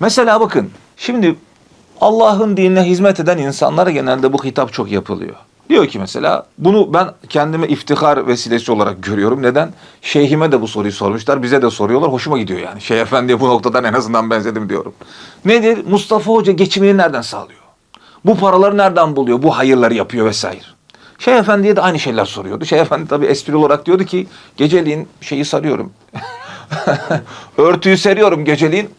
Mesela bakın şimdi Allah'ın dinine hizmet eden insanlara genelde bu hitap çok yapılıyor. Diyor ki mesela bunu ben kendime iftihar vesilesi olarak görüyorum. Neden? Şeyhime de bu soruyu sormuşlar. Bize de soruyorlar. Hoşuma gidiyor yani. Şeyh Efendi'ye bu noktadan en azından benzedim diyorum. Nedir? Mustafa Hoca geçimini nereden sağlıyor? Bu paraları nereden buluyor? Bu hayırları yapıyor vesaire. Şeyh Efendi'ye de aynı şeyler soruyordu. Şeyh Efendi tabii espri olarak diyordu ki geceliğin şeyi sarıyorum. Örtüyü seriyorum geceliğin.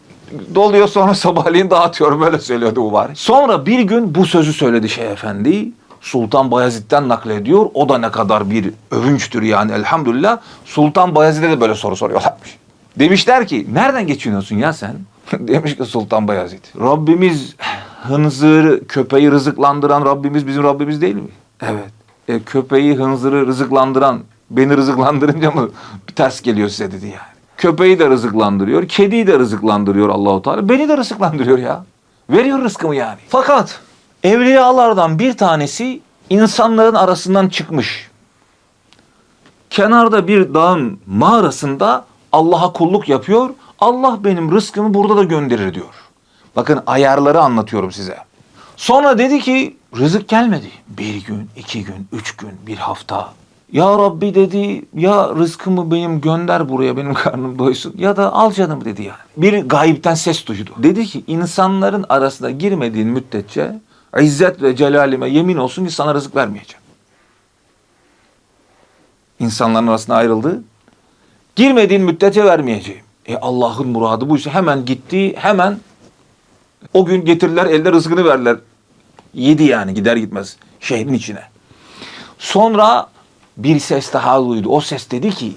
Doluyor sonra sabahleyin dağıtıyorum böyle söylüyordu bu bari. Sonra bir gün bu sözü söyledi Şeyh Efendi. Sultan Bayezid'den naklediyor. O da ne kadar bir övünçtür yani elhamdülillah. Sultan Bayezid'e de böyle soru soruyorlarmış. Demişler ki nereden geçiniyorsun ya sen? Demiş ki Sultan Bayezid. Rabbimiz hınzırı, köpeği rızıklandıran Rabbimiz bizim Rabbimiz değil mi? Evet. E, köpeği, hınzırı rızıklandıran beni rızıklandırınca mı ters geliyor size dedi yani. Köpeği de rızıklandırıyor, kediyi de rızıklandırıyor Allahu Teala. Beni de rızıklandırıyor ya. Veriyor rızkımı yani. Fakat evliyalardan bir tanesi insanların arasından çıkmış. Kenarda bir dağın mağarasında Allah'a kulluk yapıyor. Allah benim rızkımı burada da gönderir diyor. Bakın ayarları anlatıyorum size. Sonra dedi ki rızık gelmedi. Bir gün, iki gün, üç gün, bir hafta. Ya Rabbi dedi ya rızkımı benim gönder buraya benim karnım doysun ya da al canım dedi yani. Bir gayipten ses duydu. Dedi ki insanların arasına girmediğin müddetçe İzzet ve celalime yemin olsun ki sana rızık vermeyeceğim. İnsanların arasına ayrıldı. Girmediğin müddetçe vermeyeceğim. E Allah'ın muradı buysa hemen gitti hemen o gün getirirler elde rızkını verler. Yedi yani gider gitmez şehrin içine. Sonra bir ses daha duydu. O ses dedi ki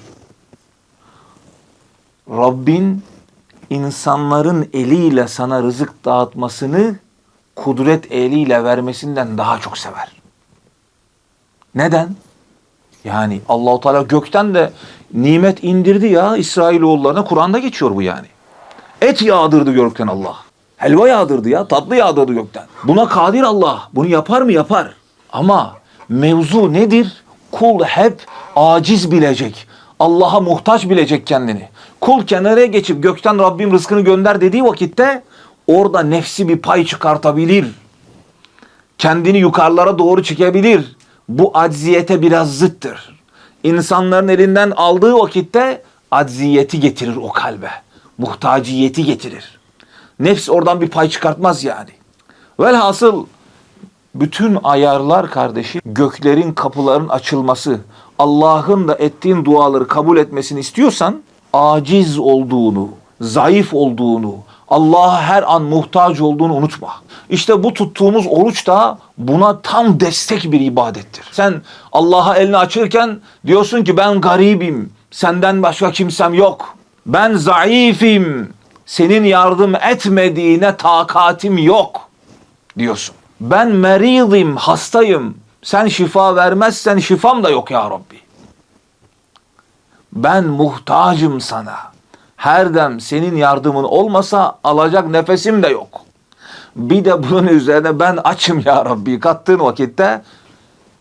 Rabbin insanların eliyle sana rızık dağıtmasını kudret eliyle vermesinden daha çok sever. Neden? Yani Allahu Teala gökten de nimet indirdi ya İsrailoğullarına. Kur'an'da geçiyor bu yani. Et yağdırdı gökten Allah. Helva yağdırdı ya, tatlı yağdırdı gökten. Buna kadir Allah. Bunu yapar mı? Yapar. Ama mevzu nedir? Kul hep aciz bilecek. Allah'a muhtaç bilecek kendini. Kul kenara geçip gökten Rabbim rızkını gönder dediği vakitte orada nefsi bir pay çıkartabilir. Kendini yukarılara doğru çekebilir. Bu acziyete biraz zıttır. İnsanların elinden aldığı vakitte acziyeti getirir o kalbe. Muhtaciyeti getirir. Nefs oradan bir pay çıkartmaz yani. Velhasıl bütün ayarlar kardeşim göklerin kapıların açılması, Allah'ın da ettiğin duaları kabul etmesini istiyorsan aciz olduğunu, zayıf olduğunu, Allah'a her an muhtaç olduğunu unutma. İşte bu tuttuğumuz oruç da buna tam destek bir ibadettir. Sen Allah'a elini açırken diyorsun ki ben garibim, senden başka kimsem yok. Ben zayıfim, senin yardım etmediğine takatim yok diyorsun. Ben meridim, hastayım. Sen şifa vermezsen şifam da yok ya Rabbi. Ben muhtacım sana. Her dem senin yardımın olmasa alacak nefesim de yok. Bir de bunun üzerine ben açım ya Rabbi kattığın vakitte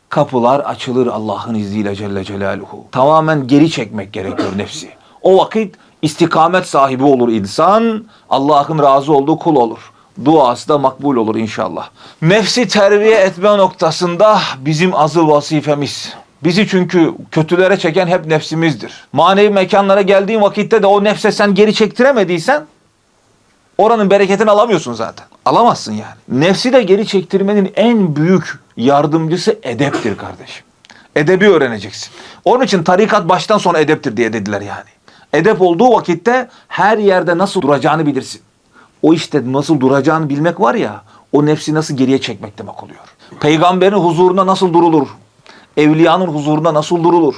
kapılar açılır Allah'ın izniyle Celle Celaluhu. Tamamen geri çekmek gerekiyor nefsi. O vakit istikamet sahibi olur insan, Allah'ın razı olduğu kul olur. Duası da makbul olur inşallah. Nefsi terbiye etme noktasında bizim azıl vazifemiz. Bizi çünkü kötülere çeken hep nefsimizdir. Manevi mekanlara geldiğin vakitte de o nefse sen geri çektiremediysen oranın bereketini alamıyorsun zaten. Alamazsın yani. Nefsi de geri çektirmenin en büyük yardımcısı edeptir kardeşim. Edebi öğreneceksin. Onun için tarikat baştan sona edeptir diye dediler yani. Edep olduğu vakitte her yerde nasıl duracağını bilirsin. O işte nasıl duracağını bilmek var ya, o nefsi nasıl geriye çekmek demek oluyor. Peygamberin huzuruna nasıl durulur? Evliyanın huzuruna nasıl durulur?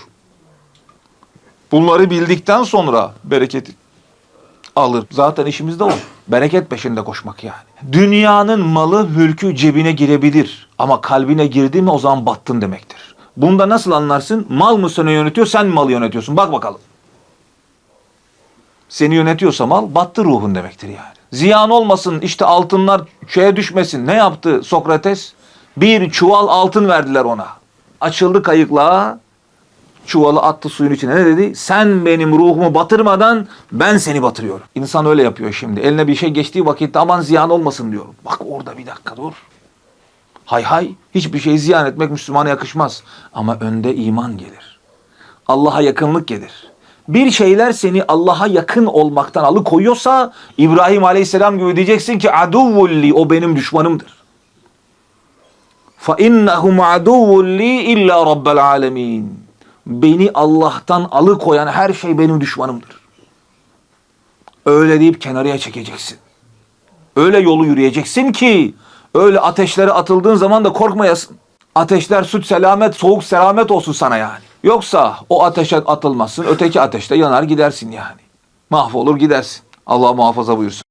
Bunları bildikten sonra bereketi alır. Zaten işimiz de o. Bereket peşinde koşmak yani. Dünyanın malı, mülkü cebine girebilir. Ama kalbine girdi mi o zaman battın demektir. Bunda nasıl anlarsın? Mal mı seni yönetiyor, sen mi malı yönetiyorsun? Bak bakalım. Seni yönetiyorsa mal, battı ruhun demektir yani. Ziyan olmasın, işte altınlar şeye düşmesin. Ne yaptı Sokrates? Bir çuval altın verdiler ona. Açıldı kayıkla, Çuvalı attı suyun içine ne dedi? Sen benim ruhumu batırmadan ben seni batırıyorum. İnsan öyle yapıyor şimdi. Eline bir şey geçtiği vakitte aman ziyan olmasın diyor. Bak orada bir dakika dur. Hay hay hiçbir şey ziyan etmek Müslümana yakışmaz. Ama önde iman gelir. Allah'a yakınlık gelir. Bir şeyler seni Allah'a yakın olmaktan alıkoyuyorsa İbrahim Aleyhisselam gibi diyeceksin ki aduvulli o benim düşmanımdır. Fa innahum aduvulli illa rabbel alemin. Beni Allah'tan alıkoyan her şey benim düşmanımdır. Öyle deyip kenarıya çekeceksin. Öyle yolu yürüyeceksin ki öyle ateşlere atıldığın zaman da korkmayasın. Ateşler süt selamet, soğuk selamet olsun sana yani. Yoksa o ateşe atılmazsın, öteki ateşte yanar gidersin yani. Mahvolur gidersin. Allah muhafaza buyursun.